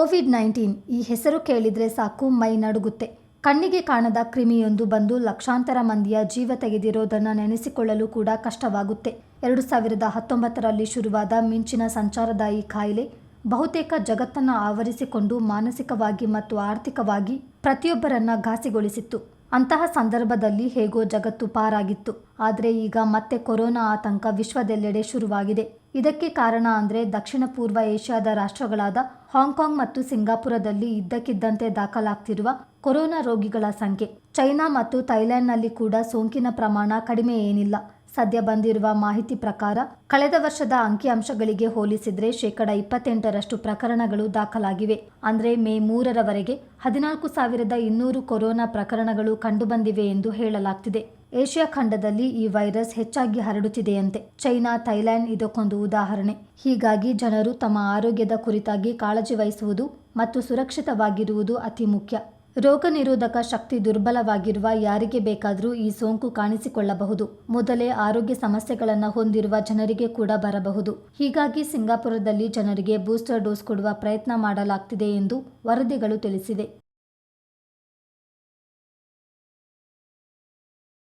Covid nineteen ಈ ಹೆಸರು ಕೇಳಿದ್ರೆ ಸಾಕು ಮೈ ನಡುಗುತ್ತೆ. ಕಣ್ಣಿಗೆ ಕಾಣದ ಕ್ರಿಮಿಯೊಂದು ಬಂದು ಲಕ್ಷಾಂತರ ಮಂದಿಯ ಜೀವ ತೆಗೆದಿರೋದನ್ನು ನೆನೆಸಿಕೊಳ್ಳಲು ಕೂಡ ಕಷ್ಟವಾಗುತ್ತೆ. ಎರಡು ಸಾವಿರದ ಹತ್ತೊಂಬತ್ತರಲ್ಲಿ ಶುರುವಾದ ಮಿಂಚಿನ ಸಂಚಾರದ ಈ ಕಾಯಿಲೆ ಬಹುತೇಕ ಜಗತ್ತನ್ನು ಆವರಿಸಿಕೊಂಡು ಮಾನಸಿಕವಾಗಿ ಮತ್ತು ಆರ್ಥಿಕವಾಗಿ ಪ್ರತಿಯೊಬ್ಬರನ್ನ ಘಾಸಿಗೊಳಿಸಿತ್ತು. ಅಂತಹ ಸಂದರ್ಭದಲ್ಲಿ ಹೇಗೋ ಜಗತ್ತು ಪಾರಾಗಿತ್ತು. ಆದರೆ ಈಗ ಮತ್ತೆ ಕೊರೋನಾ ಆತಂಕ ವಿಶ್ವದೆಲ್ಲೆಡೆ ಶುರುವಾಗಿದೆ. ಇದಕ್ಕೆ ಕಾರಣ ಅಂದರೆ ದಕ್ಷಿಣ ಪೂರ್ವ ಏಷ್ಯಾದ ರಾಷ್ಟ್ರಗಳಾದ ಹಾಂಗ್ಕಾಂಗ್ ಮತ್ತು ಸಿಂಗಾಪುರದಲ್ಲಿ ಇದ್ದಕ್ಕಿದ್ದಂತೆ ದಾಖಲಾಗ್ತಿರುವ ಕೊರೋನಾ ರೋಗಿಗಳ ಸಂಖ್ಯೆ. ಚೈನಾ ಮತ್ತು ಥೈಲ್ಯಾಂಡ್ನಲ್ಲಿ ಕೂಡ ಸೋಂಕಿನ ಪ್ರಮಾಣ ಕಡಿಮೆ ಏನಿಲ್ಲ. ಸದ್ಯ ಬಂದಿರುವ ಮಾಹಿತಿ ಪ್ರಕಾರ ಕಳೆದ ವರ್ಷದ ಅಂಕಿಅಂಶಗಳಿಗೆ ಹೋಲಿಸಿದರೆ ಶೇಕಡ ಇಪ್ಪತ್ತೆಂಟರಷ್ಟು ಪ್ರಕರಣಗಳು ದಾಖಲಾಗಿವೆ. ಅಂದರೆ ಮೇ ಮೂರರವರೆಗೆ ಹದಿನಾಲ್ಕು ಸಾವಿರದ ಇನ್ನೂರು ಕೊರೋನಾ ಪ್ರಕರಣಗಳು ಕಂಡುಬಂದಿವೆ ಎಂದು ಹೇಳಲಾಗ್ತಿದೆ. ಏಷ್ಯಾ ಖಂಡದಲ್ಲಿ ಈ ವೈರಸ್ ಹೆಚ್ಚಾಗಿ ಹರಡುತ್ತಿದೆಯಂತೆ. ಚೈನಾ, ಥೈಲ್ಯಾಂಡ್ ಇದಕ್ಕೊಂದು ಉದಾಹರಣೆ. ಹೀಗಾಗಿ ಜನರು ತಮ್ಮ ಆರೋಗ್ಯದ ಕುರಿತಾಗಿ ಕಾಳಜಿ ವಹಿಸುವುದು ಮತ್ತು ಸುರಕ್ಷಿತವಾಗಿರುವುದು ಅತಿ ಮುಖ್ಯ. ರೋಗ ನಿರೋಧಕ ಶಕ್ತಿ ದುರ್ಬಲವಾಗಿರುವ ಯಾರಿಗೆ ಬೇಕಾದರೂ ಈ ಸೋಂಕು ಕಾಣಿಸಿಕೊಳ್ಳಬಹುದು. ಮೊದಲೇ ಆರೋಗ್ಯ ಸಮಸ್ಯೆಗಳನ್ನು ಹೊಂದಿರುವ ಜನರಿಗೆ ಕೂಡ ಬರಬಹುದು. ಹೀಗಾಗಿ ಸಿಂಗಾಪುರದಲ್ಲಿ ಜನರಿಗೆ ಬೂಸ್ಟರ್ ಡೋಸ್ ಕೊಡುವ ಪ್ರಯತ್ನ ಮಾಡಲಾಗ್ತಿದೆ ಎಂದು ವರದಿಗಳು ತಿಳಿಸಿವೆ.